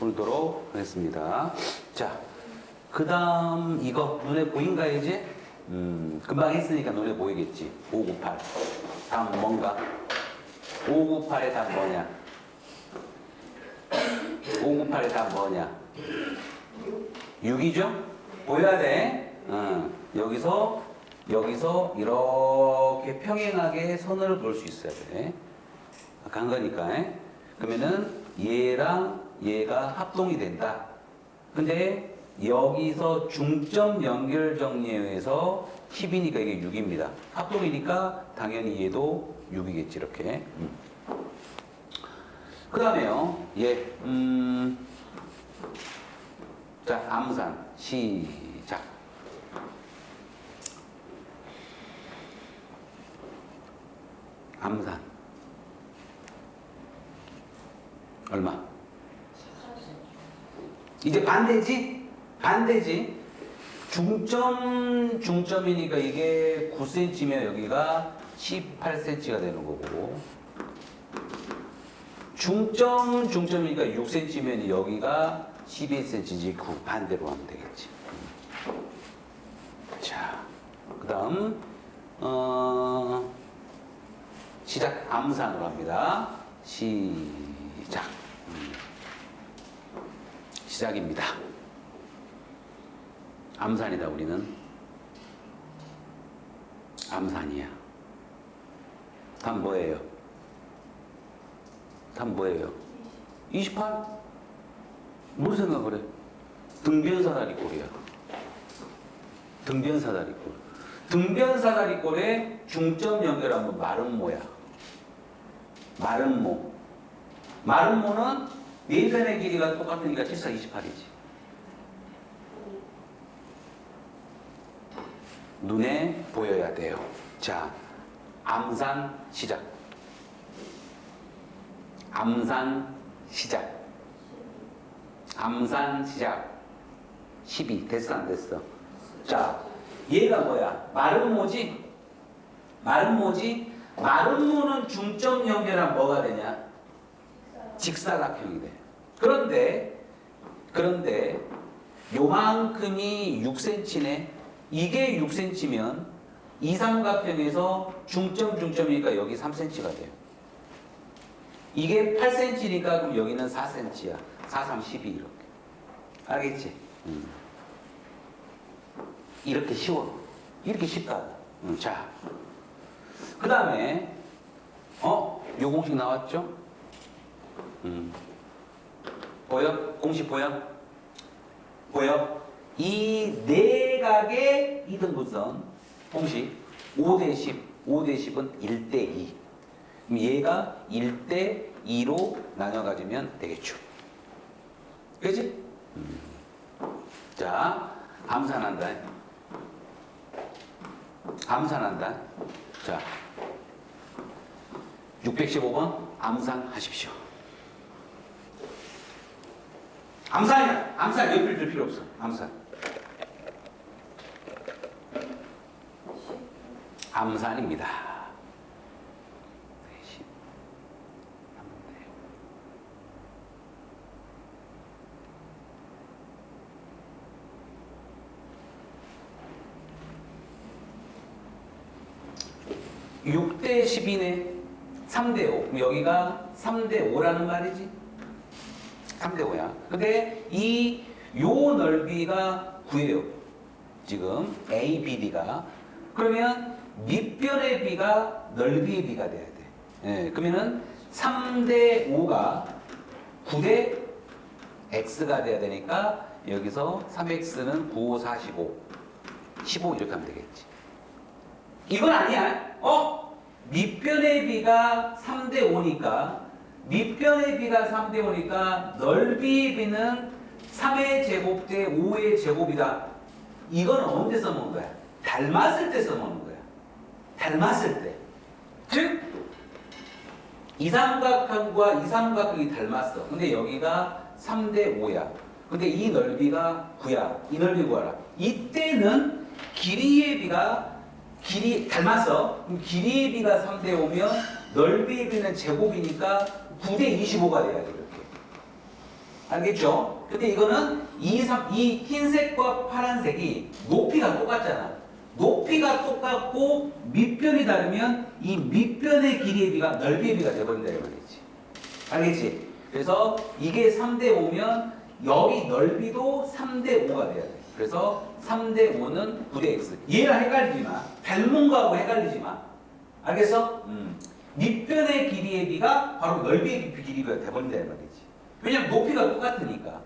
풀도록 하겠습니다. 자, 그 다음 이거 눈에 보인가 이제? 음, 금방 했으니까 눈에 보이겠지. 598. 다음 뭔가? 598의 답 뭐냐? 598의 답 뭐냐? 6이죠? 보여야 돼. 어, 여기서, 여기서 이렇게 평행하게 선을 그을 수 있어야 돼. 아까 한 거니까. 에? 그러면은 얘랑 얘가 합동이 된다. 근데 여기서 중점 연결 정리에 의해서 10이니까 이게 6입니다. 합동이니까 당연히 얘도 6이겠지, 이렇게. 음. 그 다음에요, 얘, 음, 자, 암산, 시작. 암산. 얼마? 이제 반대지? 반대지? 중점, 중점이니까 이게 9cm면 여기가 18cm가 되는 거고. 중점, 중점이니까 6cm면 여기가 12cm지. 그 반대로 하면 되겠지. 자, 그 다음, 어, 시작, 암산으로 합니다. 시작. 음. 시작입니다. 암산이다, 우리는. 암산이야. 답 뭐예요? 답 뭐예요? 28? 뭘 생각을 해? 등변사다리 꼴이야. 등변사다리 꼴. 등변사다리 꼴의 중점 연결하면 마름모야. 마름모. 마름모는 네편의 길이가 똑같으니까 7, 4, 28이지. 눈에 보여야 돼요. 자, 암산 시작. 암산 시작. 암산 시작. 12. 됐어, 안 됐어? 자, 얘가 뭐야? 마름모지? 마름모지? 마름모는 중점 연결하면 뭐가 되냐? 직사각형이 돼. 그런데, 그런데, 요만큼이 6cm네. 이게 6cm면 이 삼각형에서 중점 중점이니까 여기 3cm가 돼요. 이게 8cm니까 그럼 여기는 4cm야. 4, 3, 12 이렇게. 알겠지? 음. 이렇게 쉬워. 이렇게 쉽다. 음, 자. 그 다음에, 어? 요 공식 나왔죠? 음. 보여? 공식 보여? 보여? 이 내각의 이등분선 공식 5대 10, 5대 10은 1대 2. 그럼 얘가 1대 2로 나눠 가지면 되겠죠. 그지? 음. 자, 암산한다. 암산한다. 자, 615번 암산하십시오. 암산이야. 암산 옆을 들 필요 없어. 암산. 암산입니다. 네, 십. 하면 돼요. 육대 10이네. 3대 5. 그럼 여기가 3대 5라는 말이지. 3대 5야. 근데 이 요 넓이가 9예요. 지금 A, B, D가. 그러면 밑변의 B가 넓이의 B가 돼야 돼. 예, 그러면은 3대 5가 9대 X가 돼야 되니까 여기서 3X는 9, 5, 45. 15 이렇게 하면 되겠지. 이건 아니야. 어? 밑변의 B가 3대 5니까 밑변의 B가 3대 5니까 넓이의 B는 3의 제곱 대 5의 제곱이다. 이건 언제 써먹는 거야? 닮았을 때 써먹는 거야. 닮았을 때. 즉, 이 삼각형과 이 삼각형이 닮았어. 근데 여기가 3대 5야. 근데 이 넓이가 9야. 이 넓이 구하라. 이때는 길이의 비가 길이 닮았어. 그럼 길이의 비가 3대 5면 넓이의 비는 제곱이니까 9대 25가 돼야 돼. 이렇게. 알겠죠? 근데 이거는 이, 삼- 이 흰색과 파란색이 높이가 똑같잖아. 높이가 똑같고 밑변이 다르면 이 밑변의 길이의 비가 넓이의 비가 돼버린다 이 말이지. 알겠지? 그래서 이게 3대 5면 여기 넓이도 3대 5가 돼야 돼. 그래서 3대 5는 9대 x. 얘랑 헷갈리지 마. 닮은 거하고 헷갈리지 마. 알겠어? 음. 밑변의 길이의 비가 바로 넓이의 기- 길이가 돼버린다 이 말이지. 왜냐면 높이가 똑같으니까.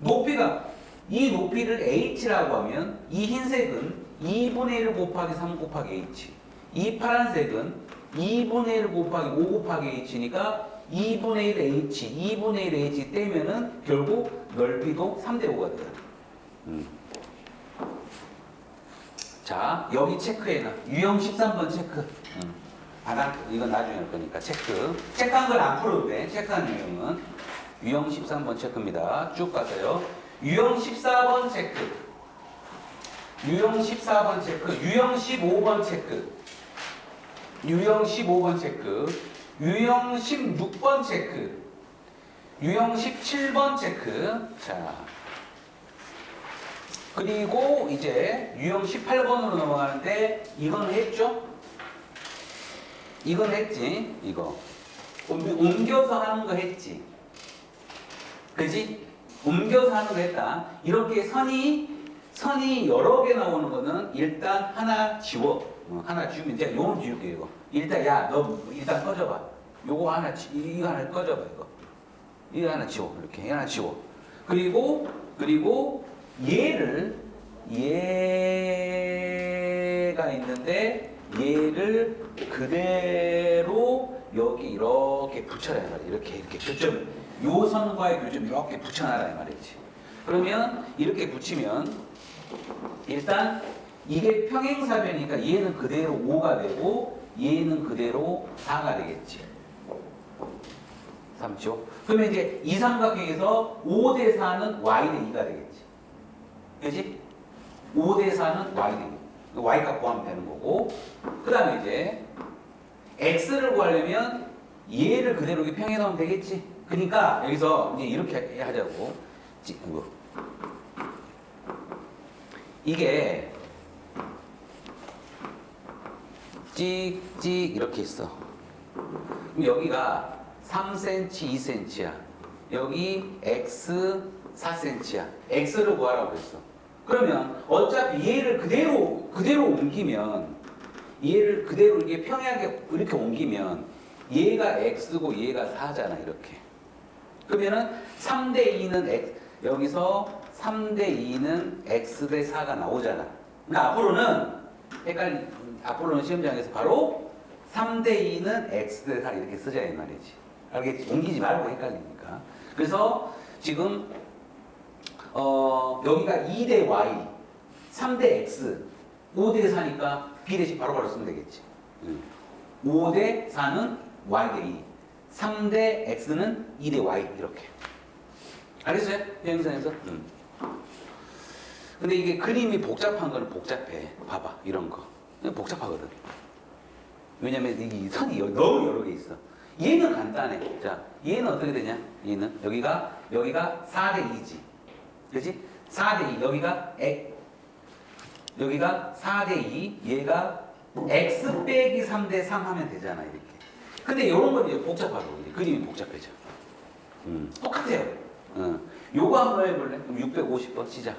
높이가 이 높이를 h라고 하면 이 흰색은 2분의 1 곱하기 3 곱하기 h. 이 파란색은 2분의 1 곱하기 5 곱하기 h니까 2분의 1 h, 2분의 1 h 떼면은 결국 넓이도 3대 5가 돼요. 음. 자, 여기 체크해놔. 유형 13번 체크. 음. 안 할, 이건 나중에 할 거니까 체크. 체크한 건 안 풀어도 돼. 체크한 유형은. 유형 13번 체크입니다. 쭉 가세요. 유형 14번 체크. 유형 14번 체크. 유형 15번 체크. 유형 15번 체크. 유형 16번 체크. 유형 17번 체크. 자. 그리고 이제 유형 18번으로 넘어가는데 이건 했죠? 이건 했지? 이거. 옮- 옮겨서 하는 거 했지? 그지? 옮겨서 하는 거 했다. 이렇게 선이 선이 여러 개 나오는 거는 일단 하나 지워. 어, 하나 지우면 이제 요건 지울게 이거. 일단 야 너 일단 꺼져봐. 요거 하나 지, 이거 하나 꺼져봐 이거. 이거 하나 지워 이렇게 하나 지워. 그리고 그리고 얘를 얘가 있는데 얘를 그대로 여기 이렇게 붙여라 이 말이야. 이렇게 이렇게 교점 요 선과의 교점 이렇게 붙여놔라 이 말이지. 그러면 이렇게 붙이면 일단 이게 평행사변이니까 얘는 그대로 5가 되고 얘는 그대로 4가 되겠지. 3죠. 그러면 이제 이 삼각형에서 5대 4는 y대 2가 되겠지. 그지? 5대 4는 y대 2. Y 값 구하면 되는 거고. 그 다음에 이제 x를 구하려면 얘를 그대로 이렇게 평행해 놓으면 되겠지. 그러니까 여기서 이제 이렇게 하자고. 이게 찍찍 이렇게 있어. 그럼 여기가 3cm, 2cm야. 여기 x 4cm야. x를 구하라고 그랬어. 그러면 어차피 얘를 그대로 그대로 옮기면 얘를 그대로 이렇게 평행하게 이렇게 옮기면 얘가 x고 얘가 4잖아 이렇게. 그러면은 3대 2는 x 여기서 3대 2는 x 대 4가 나오잖아. 그러니까 앞으로는 헷갈리 앞으로는 시험장에서 바로 3대 2는 x 대 4 이렇게 쓰자 이 말이지. 알겠지? 옮기지 말고 헷갈리니까. 그래서 지금 어 여기가 2대 y, 3대 x, 5대 4니까 b 대신 바로바로 쓰면 되겠지. 5대 4는 y 대 2, 3대 x는 2대 y 이렇게. 알겠어요? 비행선에서? 응. 근데 이게 그림이 복잡한 거는 복잡해. 봐봐, 이런 거. 복잡하거든. 왜냐면 이 선이 여- 너무 여러 개 있어. 얘는 간단해. 자, 얘는 어떻게 되냐? 얘는 여기가 여기가 4대 2지. 그지? 4대 2. 여기가 에, 여기가 4대 2. 얘가 x 빼기 3대 3 하면 되잖아, 이렇게. 근데 이런 건 이제 복잡하고 이제 그림이 복잡해져. 음, 똑같아요. 어. 요거 한번 해볼래? 그럼 650번 시작.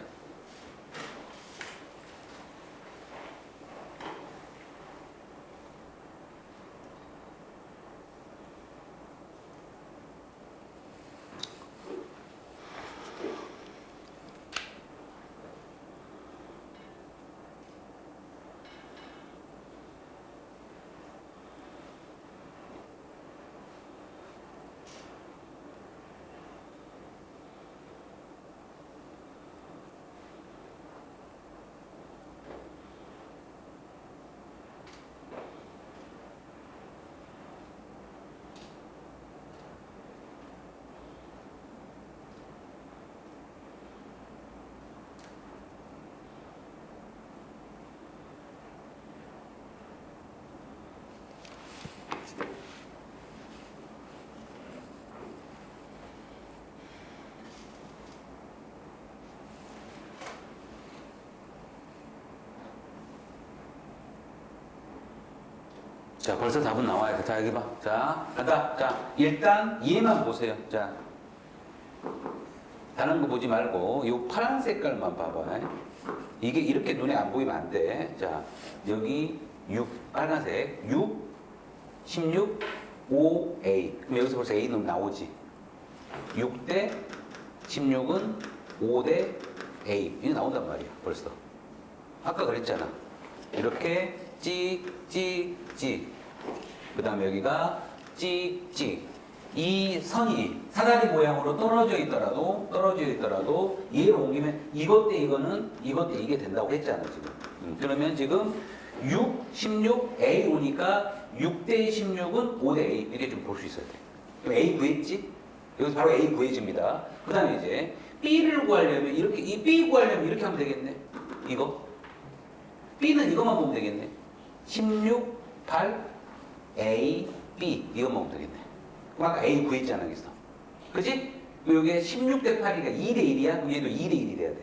자, 벌써 답은 나와야 돼. 자, 여기 봐. 자, 간다. 자, 일단 얘만 보세요. 자, 다른 거 보지 말고 이 파란 색깔만 봐봐. 이게 이렇게 눈에 안 보이면 안 돼. 자, 여기 6, 빨간색. 6, 16, 5A. 그럼 여기서 벌써 A는 나오지. 6대 16은 5대 A. 이게 나온단 말이야, 벌써. 아까 그랬잖아. 이렇게 찍, 찍, 찍. 그 다음에 여기가 찍, 찍. 이 선이 사다리 모양으로 떨어져 있더라도, 떨어져 있더라도, 얘를 옮기면 이것 대 이거는 이것 대 이게 된다고 했잖아, 지금. 음, 그러면 지금 6, 16, A 오니까 6대 16은 5대 A. 이렇게 좀 볼 수 있어야 돼. 그럼 A 구했지? 여기서 바로 A 구해집니다. 그 다음에 이제 B를 구하려면 이렇게, 이 B 구하려면 이렇게 하면 되겠네. 이거. B는 이것만 보면 되겠네. 16, 8, A, B. 이것만 보면 되겠네. 그럼 아까 A 구했잖아, 여기서. 그지? 여기에 16대 8이니까 2대 1이야? 그럼 얘도 2대 1이 돼야 돼.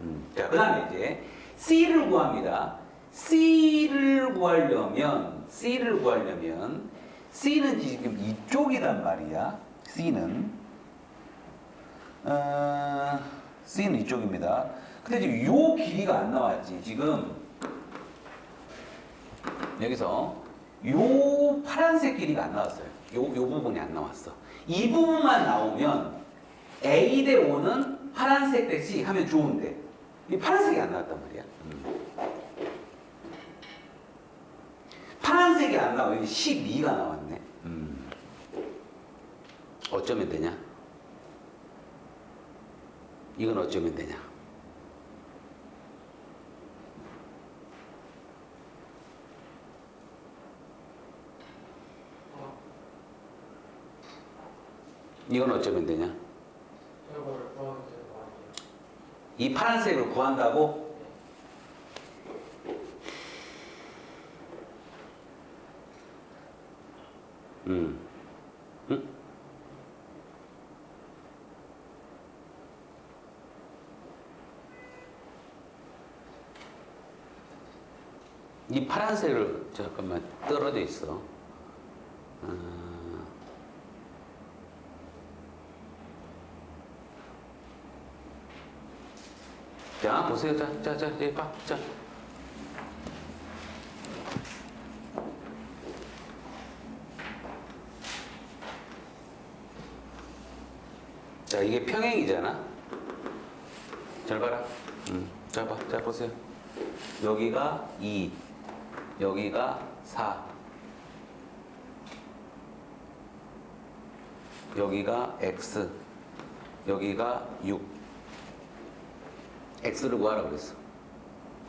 음. 자, 그 다음에 이제 C를 구합니다. C를 구하려면, C를 구하려면, C는 지금 이쪽이란 말이야. C는. 어, C는 이쪽입니다. 근데 지금 요 길이가 안 나왔지. 지금 여기서 요 파란색 길이가 안 나왔어요. 요, 요 부분이 안 나왔어. 이 부분만 나오면 A 대 O는 파란색 대 C 하면 좋은데 이 파란색이 안 나왔단 말이야. 음. 파란색이 안 나와. 여기 12가 나왔네. 음. 어쩌면 되냐? 이건 어쩌면 되냐? 이건 어쩌면 되냐? 이 파란색을 구한다고? 음. 응? 이 파란색을 잠깐만 떨어져 있어. 자, 보세요. 자, 자, 자, 여기 봐. 자. 자, 이게 평행이잖아. 잘 봐라. 음, 자, 봐. 자, 보세요. 여기가 2, 여기가 4, 여기가 x, 여기가 6. X를 구하라 그랬어.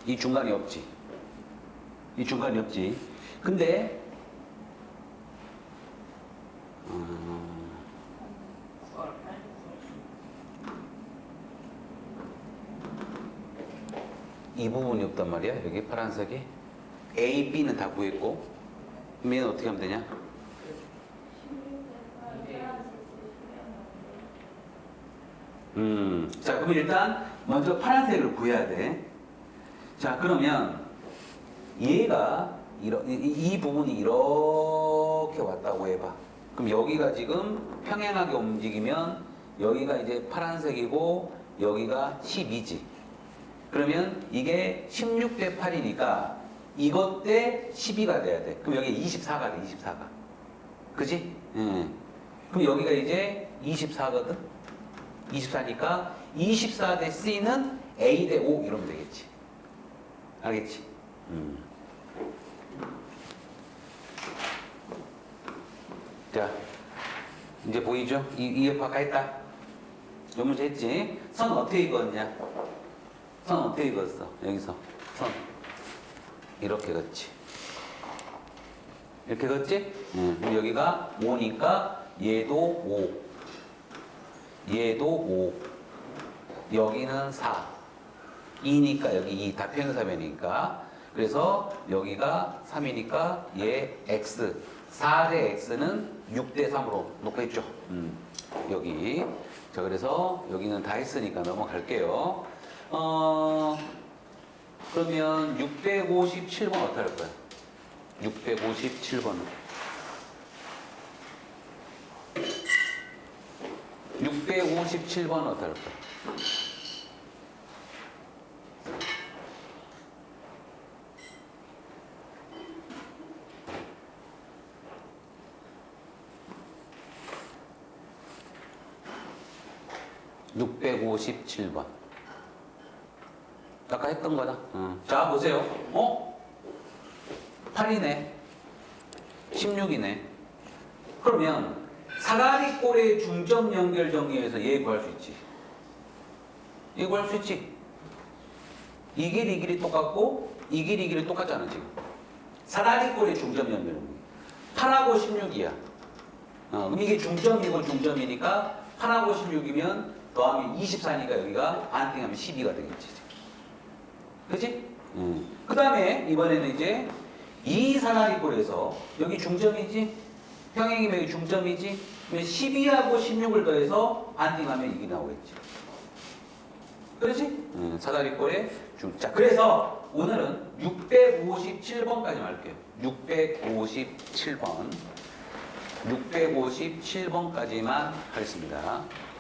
이 중간이 없지. 이 중간이 없지. 근데 음, 이 부분이 없단 말이야. 여기 파란색이 A, B는 다 구했고 얘는 어떻게 하면 되냐? 음, 자, 그럼 일단 먼저 파란색을 구해야 돼. 자, 그러면 얘가 이러, 이, 이 부분이 이렇게 왔다고 해봐. 그럼 여기가 지금 평행하게 움직이면 여기가 이제 파란색이고 여기가 12지. 그러면 이게 16대 8이니까 이것 대 12가 돼야 돼. 그럼 여기 24가 돼, 24가. 그지? 예. 그럼 여기가 이제 24거든? 24니까 24대 C는 A 대 O 이러면 되겠지. 알겠지? 음. 자, 이제 보이죠? 이, 이게 바꿔했다. 요 문제 했지? 선 어떻게 그었냐? 선 어떻게 그었어? 여기서. 선. 이렇게 걷지. 이렇게 걷지? 응. 그럼 여기가 5니까 얘도 5. 얘도 5. 여기는 4. 2니까 여기 2. 다 평행사면이니까. 그래서 여기가 3이니까 얘 x. 4대 x는 6대 3으로 놓겠죠. 음, 여기. 자, 그래서 여기는 다 했으니까 넘어갈게요. 어, 그러면 657번 어떻게 할 거야? 657번. 657번 어떨까? (657번) 아까 했던 거다 어. 자 보세요 어? 8이네 16이네 그러면 사다리 꼴의 중점 연결 정리에서 얘 구할 수 있지. 얘 구할 수 있지. 이 길, 이 길이 똑같고, 이 길, 이 길이 똑같잖아, 지금. 사다리 꼴의 중점 연결 정리. 8하고 16이야. 어, 그럼 이게 중점이고 중점이니까 8하고 16이면 더하면 24니까 여기가 반띵하면 12가 되겠지. 그지? 음. 그 다음에 이번에는 이제 이 사다리 꼴에서 여기 중점이지? 평행이면 여기 중점이지? 그러면 12하고 16을 더해서 반띵하면 이게 나오겠지. 그렇지? 음, 사다리꼴의 중. 자, 그래서 오늘은 657번까지 할게요. 657번. 657번까지만 하겠습니다. 음.